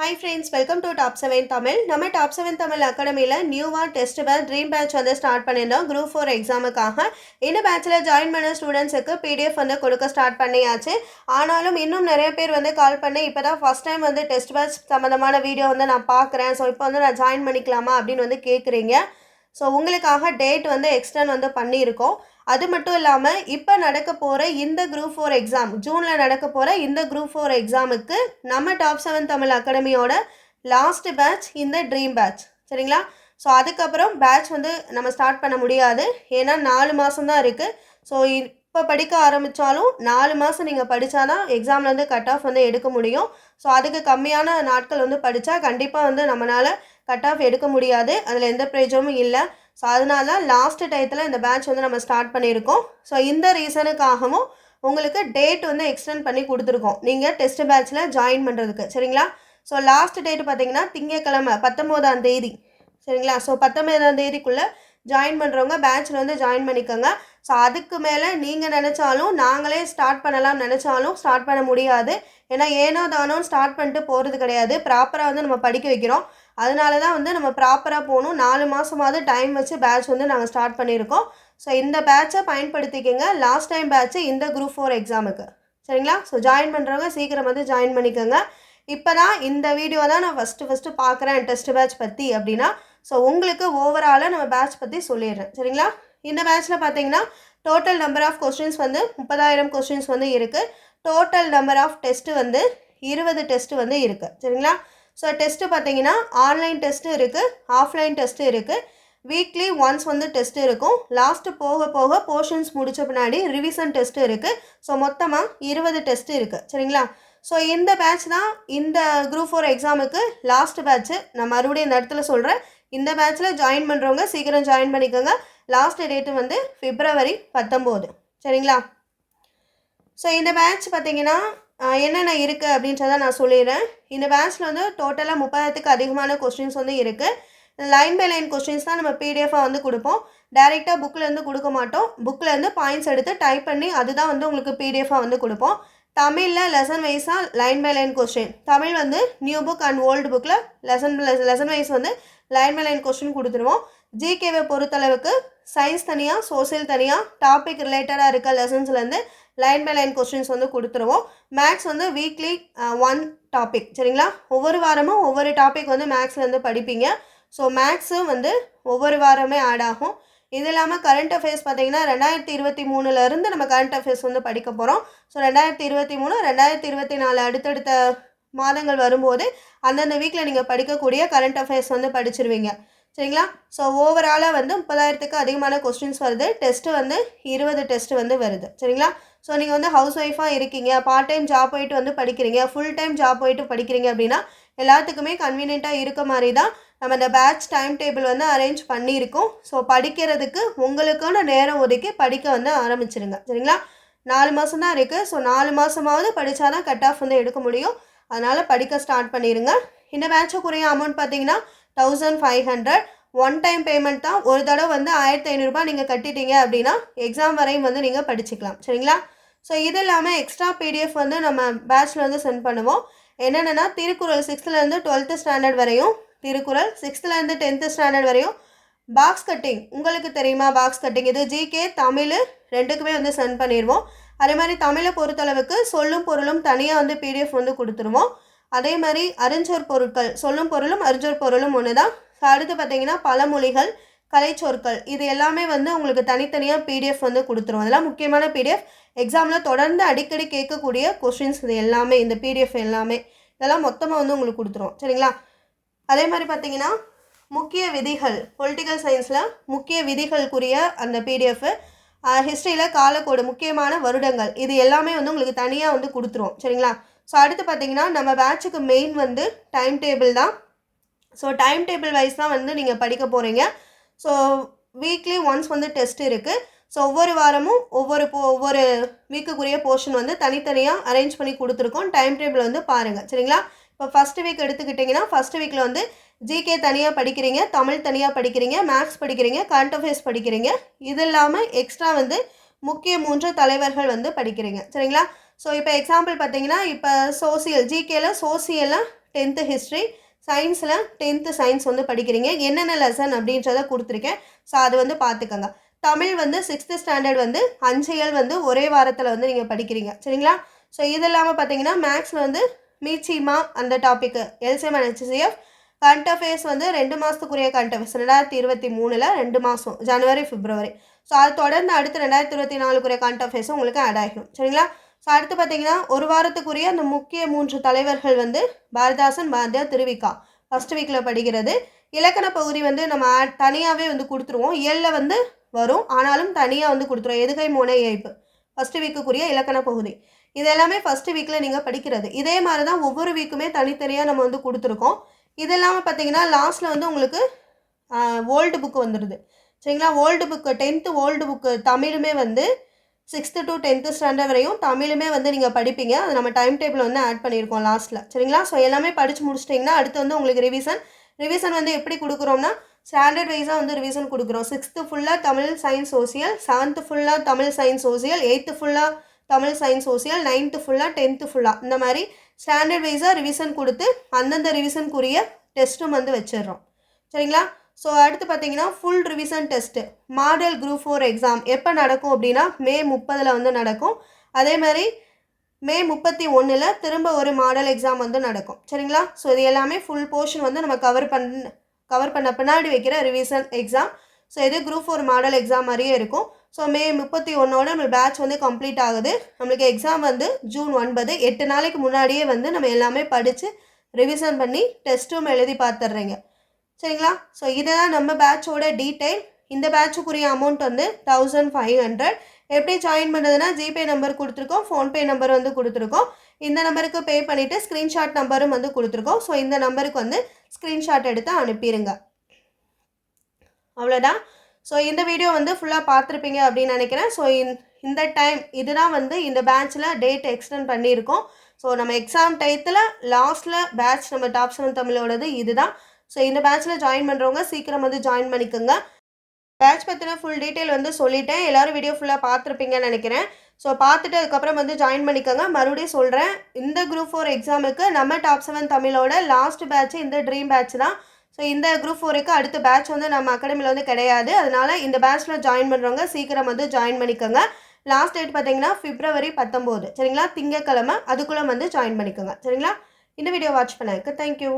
Hi friends welcome to top seven Tamil நம்ம top seven Tamil அகாடமியில் நியூவாக டெஸ்ட் பேட்ச் ட்ரீம் பேட்ச் வந்து start பண்ணியிருந்தோம். குரூப் ஃபோர் எக்ஸாமுக்காக இந்த பேட்சில் ஜாயின் பண்ண ஸ்டூடெண்ட்ஸுக்கு பிடிஎஃப் வந்து கொடுக்க ஸ்டார்ட் பண்ணியாச்சு. ஆனாலும் இன்னும் நிறைய பேர் வந்து கால் பண்ணி இப்போ தான் ஃபஸ்ட் டைம் வந்து டெஸ்ட் பேட்ச் சம்மந்தமான வீடியோ வந்து நான் பார்க்குறேன். ஸோ இப்போ வந்து நான் ஜாயின் பண்ணிக்கலாமா அப்படின்னு வந்து கேட்குறீங்க ஸோ உங்களுக்காக டேட் வந்து எக்ஸ்டர்ன் வந்து பண்ணியிருக்கோம். அது மட்டும் இல்லாமல் இப்போ நடக்க போகிற இந்த குரூப் ஃபோர் எக்ஸாம் ஜூனில் நடக்க போகிற இந்த குரூப் ஃபோர் எக்ஸாமுக்கு நம்ம டாப் செவன் தமிழ் அகாடமியோட லாஸ்ட் பேட்ச் இந்த ட்ரீம் பேட்ச் சரிங்களா? ஸோ அதுக்கப்புறம் பேட்ச் வந்து நம்ம ஸ்டார்ட் பண்ண முடியாது. ஏன்னா நாலு மாதம் தான் இருக்குது ஸோ இப்போ படிக்க ஆரம்பித்தாலும் நாலு மாதம் நீங்கள் படித்தா தான் எக்ஸாமில் எக்ஸாம்லேருந்து கட் ஆஃப் வந்து எடுக்க முடியும். ஸோ அதுக்கு கம்மியான நாட்கள் வந்து படித்தா கண்டிப்பாக வந்து நம்மளால் கட் ஆஃப் எடுக்க முடியாது. அதில் எந்த பிரயோஜனமும் இல்லை. ஸோ அதனால தான் லாஸ்ட் டயத்தில் இந்த பேட்ச் வந்து நம்ம ஸ்டார்ட் பண்ணியிருக்கோம். ஸோ இந்த ரீசனுக்காகவும் உங்களுக்கு டேட் வந்து எக்ஸ்டெண்ட் பண்ணி கொடுத்துருக்கோம். நீங்கள் டெஸ்ட் பேட்ச்சில் ஜாயின் பண்ணுறதுக்கு சரிங்களா? ஸோ லாஸ்ட் டேட் பார்த்தீங்கன்னா திங்கக்கிழமை பத்தொம்போதாம் தேதி. சரிங்களா? ஸோ பத்தொம்போதாம் தேதிக்குள்ளே ஜாயின் பண்ணுறவங்க பேட்சில் வந்து ஜாயின் பண்ணிக்கோங்க. ஸோ அதுக்கு மேலே நீங்கள் நினச்சாலும் நாங்களே ஸ்டார்ட் பண்ணலாம் நினச்சாலும் ஸ்டார்ட் பண்ண முடியாது. ஏன்னா ஏனோ தானோ ஸ்டார்ட் பண்ணிட்டு போகிறது கிடையாது. ப்ராப்பராக வந்து நம்ம படிக்க வைக்கிறோம். அதனால தான் வந்து நம்ம ப்ராப்பராக போகணும். நாலு மாதமாவது டைம் வச்சு பேட்ச் வந்து நாங்கள் ஸ்டார்ட் பண்ணியிருக்கோம். ஸோ இந்த பேட்சை பயன்படுத்திக்கங்க. லாஸ்ட் டைம் பேட்ச்சு இந்த குரூப் ஃபோர் எக்ஸாமுக்கு சரிங்களா? ஸோ ஜாயின் பண்ணுறவங்க சீக்கிரம் வந்து ஜாயின் பண்ணிக்கோங்க. இப்போ தான் இந்த வீடியோ தான் நான் ஃபஸ்ட்டு ஃபஸ்ட்டு பார்க்குறேன் டெஸ்ட் பேட்ச் பற்றி அப்படின்னா. ஸோ உங்களுக்கு ஓவராலாக நம்ம பேட்ச் பற்றி சொல்லிடுறேன். சரிங்களா? இந்த பேட்ச்சில் பார்த்தீங்கன்னா டோட்டல் நம்பர் ஆஃப் கொஸ்டின்ஸ் வந்து முப்பதாயிரம் கொஸ்டின்ஸ் வந்து இருக்குது டோட்டல் நம்பர் ஆஃப் டெஸ்ட்டு வந்து இருபது டெஸ்ட்டு வந்து இருக்குது சரிங்களா? ஸோ டெஸ்ட்டு பார்த்தீங்கன்னா ஆன்லைன் டெஸ்ட்டு இருக்குது ஆஃப்லைன் டெஸ்ட்டு இருக்குது வீக்லி ஒன்ஸ் வந்து டெஸ்ட் இருக்கும். லாஸ்ட்டு போக போக போர்ஷன்ஸ் முடித்த பின்னாடி ரிவிஷன் டெஸ்ட்டு இருக்குது ஸோ மொத்தமாக இருபது டெஸ்ட்டு இருக்குது சரிங்களா? ஸோ இந்த பேட்ச் தான் இந்த குரூப் ஃபோர் எக்ஸாமுக்கு லாஸ்ட் பேட்ச்சு நான் மறுபடியும் இந்த இடத்துல சொல்கிறேன் இந்த பேட்ச்சில் ஜாயின் பண்ணுறவங்க சீக்கிரம் ஜாயின் பண்ணிக்கோங்க. லாஸ்ட் டேட்டு வந்து பிப்ரவரி பத்தொம்போது. சரிங்களா? ஸோ இந்த பேட்ச் பார்த்தீங்கன்னா என்னென்ன இருக்குது அப்படின்றத நான் சொல்லிடுறேன். இந்த பேட்ச்சில் வந்து டோட்டலாக முப்பதாயிரத்துக்கு அதிகமான கொஸ்டின்ஸ் வந்து இருக்குது லைன் பை லைன் கொஸ்டின்ஸ் தான் நம்ம பிடிஎஃபாக வந்து கொடுப்போம். டைரெக்டாக புக்கிலேருந்து கொடுக்க மாட்டோம். புக்கிலேருந்து பாயிண்ட்ஸ் எடுத்து டைப் பண்ணி அதுதான் வந்து உங்களுக்கு பிடிஎஃபாக வந்து கொடுப்போம். தமிழில் லெசன் வைஸாக line by line question Tamil வந்து நியூ புக் அண்ட் ஓல்டு புக்கில் லெசன் லெசன் வைஸ் வந்து லைன் பை லைன் கொஸ்டின் கொடுத்துருவோம். ஜிகேவை பொறுத்தளவுக்கு சயின்ஸ் தனியாக சோசியல் தனியாக டாபிக் ரிலேட்டடாக இருக்க லெசன்ஸ்லேருந்து லைன் பை லைன் கொஸ்டின்ஸ் வந்து கொடுத்துருவோம். மேக்ஸ் வந்து வீக்லி ஒன் டாபிக் சரிங்களா? ஒவ்வொரு வாரமும் ஒவ்வொரு டாபிக் வந்து மேக்ஸ்லேருந்து படிப்பீங்க. ஸோ மேக்ஸும் வந்து ஒவ்வொரு வாரமே ஆட் ஆகும். இது இல்லாமல் கரண்ட் அஃபேர்ஸ் பார்த்தீங்கன்னா ரெண்டாயிரத்தி இருபத்தி மூணுலேருந்து நம்ம கரண்ட் அஃபேர்ஸ் வந்து படிக்க போகிறோம் ஸோ ரெண்டாயிரத்தி இருபத்தி மூணு ரெண்டாயிரத்தி இருபத்தி நாலு அடுத்தடுத்த மாதங்கள் வரும்போது அந்தந்த வீக்கில் நீங்கள் படிக்கக்கூடிய கரண்ட் அஃபேர்ஸ் வந்து படிச்சிருவீங்க. சரிங்களா? ஸோ ஓவராலாக வந்து முப்பதாயிரத்துக்கு அதிகமான கொஸ்டின்ஸ் வருது. டெஸ்ட்டு வந்து இருபது டெஸ்ட் வந்து வருது. சரிங்களா? ஸோ நீங்கள் வந்து ஹவுஸ் ஒய்ஃபாக இருக்கீங்க பார்ட் டைம் ஜாப் போயிட்டு வந்து படிக்கிறீங்க ஃபுல் டைம் ஜாப் போயிட்டு படிக்கிறீங்க அப்படின்னா எல்லாத்துக்குமே கன்வீனியண்ட்டாக இருக்க மாதிரி தான் நம்ம இந்த பேட்ச் டைம் டேபிள் வந்து அரேஞ்ச் பண்ணியிருக்கோம். ஸோ படிக்கிறதுக்கு உங்களுக்கான நேரம் ஒதுக்கி படிக்க வந்து ஆரம்பிச்சிருங்க. சரிங்களா? நாலு மாதம் தான் இருக்குது ஸோ நாலு மாதமாவது படித்தா தான் கட் ஆஃப் வந்து எடுக்க முடியும். அதனால் படிக்க ஸ்டார்ட் பண்ணிடுங்க இந்த பேட்சுக்குரிய அமௌண்ட் பார்த்தீங்கன்னா thousand five hundred one time payment தான். ஒரு தடவை வந்து ஆயிரத்தி ஐநூறுரூபா நீங்கள் கட்டிட்டீங்க அப்படின்னா எக்ஸாம் வரையும் வந்து நீங்கள் படிச்சுக்கலாம். சரிங்களா? ஸோ இது இல்லாமல் எக்ஸ்ட்ரா பிடிஎஃப் வந்து நம்ம பேட்ச்சில் வந்து சென்ட் பண்ணுவோம். என்னென்னா திருக்குறள் சிக்ஸ்த்துலேருந்து டுவெல்த்து ஸ்டாண்டர்ட் வரையும் திருக்குறள் சிக்ஸ்த்துலேருந்து டென்த்து ஸ்டாண்டர்ட் வரையும் பாக்ஸ் கட்டிங் உங்களுக்கு தெரியுமா பாக்ஸ் கட்டிங் இது ஜிகே தமிழ் ரெண்டுக்குமே வந்து சென்ட் பண்ணிடுவோம். அதே மாதிரி தமிழை பொறுத்தளவுக்கு சொல்லும் பொருளும் தனியாக வந்து பிடிஎஃப் வந்து கொடுத்துருவோம். அதே மாதிரி அறிஞ்சொற் பொருட்கள் சொல்லும் பொருளும் அறிஞ்சொற் பொருளும் ஒன்று தான் அடுத்து பார்த்தீங்கன்னா பழமொழிகள் கலைச்சொற்கள் இது எல்லாமே வந்து உங்களுக்கு தனித்தனியாக பிடிஎஃப் வந்து கொடுத்துரும். அதெல்லாம் முக்கியமான பிடிஎஃப் எக்ஸாமில் தொடர்ந்து அடிக்கடி கேட்கக்கூடிய கொஷின்ஸ் இது எல்லாமே இந்த பிடிஎஃப் எல்லாமே இதெல்லாம் மொத்தமாக வந்து உங்களுக்கு கொடுத்துரும். சரிங்களா? அதே மாதிரி பார்த்தீங்கன்னா முக்கிய விதிகள் பொலிட்டிக்கல் சயின்ஸில் முக்கிய விதிகளுக்குரிய அந்த பிடிஎஃப் ஹிஸ்ட்ரியில் காலக்கோடு முக்கியமான வருடங்கள் இது எல்லாமே வந்து உங்களுக்கு தனியாக வந்து கொடுத்துரும். சரிங்களா? ஸோ அடுத்து பார்த்தீங்கன்னா நம்ம பேட்சுக்கு மெயின் வந்து டைம் டேபிள் தான். ஸோ டைம் டேபிள் வைஸ் தான் வந்து நீங்கள் படிக்க போகிறீங்க ஸோ வீக்லி ஒன்ஸ் வந்து டெஸ்ட் இருக்குது ஸோ ஒவ்வொரு வாரமும் ஒவ்வொரு போ ஒவ்வொரு வீக்குக்குரிய போர்ஷன் வந்து தனித்தனியாக அரேஞ்ச் பண்ணி கொடுத்துருக்கோம். டைம் டேபிள் வந்து பாருங்கள் சரிங்களா? இப்போ ஃபஸ்ட் வீக் எடுத்துக்கிட்டிங்கன்னா ஃபஸ்ட் வீக்கில் வந்து ஜிகே தனியாக படிக்கிறீங்க தமிழ் தனியாக படிக்கிறீங்க மேக்ஸ் படிக்கிறீங்க கரண்ட் அஃபேர்ஸ் படிக்கிறீங்க. இது இல்லாமல் எக்ஸ்ட்ரா வந்து முக்கிய மூன்று தலைவர்கள் வந்து படிக்கிறீங்க. சரிங்களா? ஸோ இப்போ எக்ஸாம்பிள் பார்த்தீங்கன்னா இப்போ சோசியல் ஜிகேல சோசியலில் டென்த்து ஹிஸ்ட்ரி சயின்ஸில் டென்த்து சயின்ஸ் வந்து படிக்கிறீங்க. என்னென்ன லெசன் அப்படின்றத கொடுத்துருக்கேன். ஸோ அது வந்து பார்த்துக்கோங்க தமிழ் வந்து சிக்ஸ்த்து ஸ்டாண்டர்ட் வந்து அஞ்சு இயல் வந்து ஒரே வாரத்தில் வந்து நீங்கள் படிக்கிறீங்க. சரிங்களா? ஸோ இது இல்லாமல் பார்த்தீங்கன்னா மேக்ஸில் வந்து மீச்சிமா அந்த topic LCM and HCF current affairs வந்து ரெண்டு மாதத்துக்குரிய கரண்ட் அஃபேர்ஸ் ரெண்டாயிரத்தி இருபத்தி மூணில் ரெண்டு மாதம் ஜனவரி ஃபிப்ரவரி ஸோ அது தொடர்ந்து அடுத்து ரெண்டாயிரத்தி இருபத்தி நாலுக்குரிய கரண்ட் அஃபேர்ஸும் உங்களுக்கு ஆட் ஆகிடும். சரிங்களா? ஸோ அடுத்து பார்த்தீங்கன்னா ஒரு வாரத்துக்குரிய அந்த முக்கிய மூன்று தலைவர்கள் வந்து பாரதாசன் பாரதியார் திருவிக்கா. ஃபஸ்ட் வீக்கில் படிக்கிறது. இலக்கண பகுதி வந்து நம்ம தனியாகவே வந்து கொடுத்துருவோம். இயலில் வந்து வரும். ஆனாலும் தனியாக வந்து கொடுத்துருவோம். எதுகை முனை ஏய்ப்பு. ஃபஸ்ட்டு வீக்குக்குரிய இலக்கண பகுதி. இது எல்லாமே ஃபஸ்ட்டு வீக்கில் நீங்கள் படிக்கிறது. இதே மாதிரி தான் ஒவ்வொரு வீக்குமே தனித்தனியாக நம்ம வந்து கொடுத்துருக்கோம். இது இல்லாமல் பார்த்தீங்கன்னா லாஸ்ட்டில் வந்து உங்களுக்கு ஓல்டு புக்கு வந்துடுது சரிங்களா? Old book tenth old book தமிழுமே வந்து சிக்ஸ்த்து டு டென்த்து ஸ்டாண்டர்ட் வரையும் தமிழுமே வந்து நீங்கள் படிப்பீங்க. அது நம்ம டைம் டேபிள் வந்து ஆட் பண்ணியிருக்கோம் லாஸ்ட்டில் சரிங்களா? ஸோ எல்லாமே படித்து முடிச்சிட்டிங்கன்னா அடுத்து வந்து உங்களுக்கு ரிவிஷன் ரிவிஷன் வந்து எப்படி கொடுக்குறோம்னா ஸ்டாண்டர்ட் வைஸாக வந்து ரிவிஷன் கொடுக்குறோம். சிக்ஸ்த்து ஃபுல்லாக தமிழ் சயின்ஸ் சோசியல் செவன்த்து ஃபுல்லாக தமிழ் சயின்ஸ் சோசியல் எயித்து ஃபுல்லாக தமிழ் சயின்ஸ் சோசியல் நைன்த்து ஃபுல்லாக டென்த்து ஃபுல்லாக இந்த மாதிரி ஸ்டாண்டர்ட் வைஸாக ரிவிஷன் கொடுத்து அந்தந்த ரிவிஷனுக்குரிய டெஸ்ட்டும் வந்து வச்சிடுறோம். சரிங்களா? ஸோ அடுத்து பார்த்தீங்கன்னா full revision test model group four exam எப்போ நடக்கும் அப்படின்னா மே முப்பதில் வந்து நடக்கும். அதே மாதிரி மே முப்பத்தி ஒன்றில் திரும்ப ஒரு மாடல் எக்ஸாம் வந்து நடக்கும். சரிங்களா? ஸோ இது எல்லாமே ஃபுல் போர்ஷன் வந்து நம்ம கவர் பண்ண கவர் பண்ண பின்னாடி வைக்கிற ரிவிஷன் எக்ஸாம் ஸோ இது குரூப் ஃபோர் மாடல் எக்ஸாம் மாதிரியே இருக்கும். ஸோ மே முப்பத்தி ஒன்றோட நம்ம பேட்ச் வந்து கம்ப்ளீட் ஆகுது. நம்மளுக்கு எக்ஸாம் வந்து ஜூன் ஒன்பது. எட்டு நாளைக்கு முன்னாடியே வந்து நம்ம எல்லாமே படித்து ரிவிஷன் பண்ணி டெஸ்ட்டும் எழுதி பார்த்துட்றீங்க. சரிங்களா? ஸோ இதுதான் நம்ம பேட்சோட டீட்டெயில் இந்த பேட்சுக்குரிய அமௌண்ட் வந்து தௌசண்ட் ஃபைவ் ஹண்ட்ரட் எப்படி ஜாயின் பண்ணுறதுனா ஜிபே நம்பர் கொடுத்துருக்கோம் ஃபோன்பே நம்பர் வந்து கொடுத்துருக்கோம். இந்த நம்பருக்கு பே பண்ணிவிட்டு ஸ்க்ரீன்ஷாட் நம்பரும் வந்து கொடுத்துருக்கோம். ஸோ இந்த நம்பருக்கு வந்து ஸ்க்ரீன்ஷாட் எடுத்து அனுப்பிடுங்க அவ்வளோதான் ஸோ இந்த வீடியோ வந்து ஃபுல்லாக பார்த்துருப்பீங்க அப்படின்னு நினைக்கிறேன். ஸோ இந்த டைம் இதுதான் வந்து இந்த பேட்சில் டேட் எக்ஸ்டெண்ட் பண்ணியிருக்கோம். ஸோ நம்ம எக்ஸாம் டயத்தில் லாஸ்ட்டில் பேட்ச் நம்ம டாப் செவன் தமிழோடது இதுதான். ஸோ இந்த பேட்சில் ஜாயின் பண்ணுறவங்க சீக்கிரம் வந்து ஜாயின் பண்ணிக்கோங்க. பேட்ச் பற்றின ஃபுல் டீட்டெயில் வந்து சொல்லிட்டேன். எல்லோரும் வீடியோ ஃபுல்லாக பார்த்துருப்பீங்கன்னு நினைக்கிறேன். ஸோ பார்த்துட்டு அதுக்கப்புறம் வந்து ஜாயின் பண்ணிக்கோங்க. மறுபடியும் சொல்கிறேன் இந்த குரூப் ஃபோர் எக்ஸாமுக்கு நம்ம டாப் செவன் தமிழோட லாஸ்ட் பேட்ச் இந்த ட்ரீம் பேட்ச் தான். ஸோ இந்த குரூப் ஃபோருக்கு அடுத்த பேட்ச் வந்து நம்ம அகாடமியில் வந்து கிடையாது. அதனால் இந்த பேட்ச்சில் ஜாயின் பண்ணுறவங்க சீக்கிரம் வந்து ஜாயின் பண்ணிக்கோங்க. லாஸ்ட் டேட் பார்த்தீங்கன்னா ஃபிப்ரவரி பத்தொம்போது. சரிங்களா? திங்கக்கிழமை. அதுக்குள்ளே வந்து ஜாயின் பண்ணிக்கோங்க. சரிங்களா? இந்த வீடியோ வாட்ச் பண்ணதுக்கு தேங்க்யூ